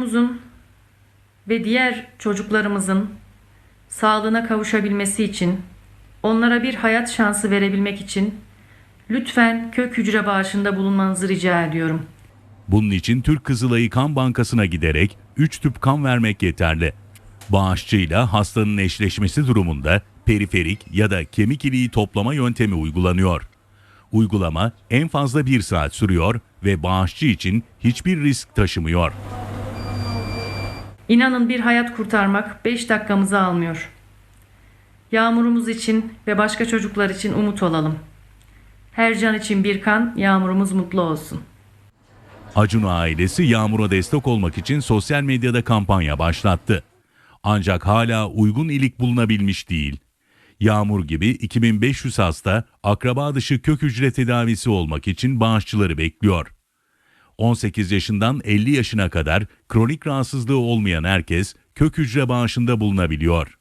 Çocuğumuzun ve diğer çocuklarımızın sağlığına kavuşabilmesi için, onlara bir hayat şansı verebilmek için lütfen kök hücre bağışında bulunmanızı rica ediyorum. Bunun için Türk Kızılayı Kan Bankası'na giderek 3 tüp kan vermek yeterli. Bağışçıyla hastanın eşleşmesi durumunda periferik ya da kemik iliği toplama yöntemi uygulanıyor. Uygulama en fazla 1 saat sürüyor ve bağışçı için hiçbir risk taşımıyor. İnanın bir hayat kurtarmak 5 dakikamızı almıyor. Yağmurumuz için ve başka çocuklar için umut olalım. Her can için bir kan, yağmurumuz mutlu olsun. Acun ailesi Yağmur'a destek olmak için sosyal medyada kampanya başlattı. Ancak hala uygun ilik bulunabilmiş değil. Yağmur gibi 2500 hasta akraba dışı kök hücre tedavisi olmak için bağışçıları bekliyor. 18 yaşından 50 yaşına kadar kronik rahatsızlığı olmayan herkes kök hücre bağışında bulunabiliyor.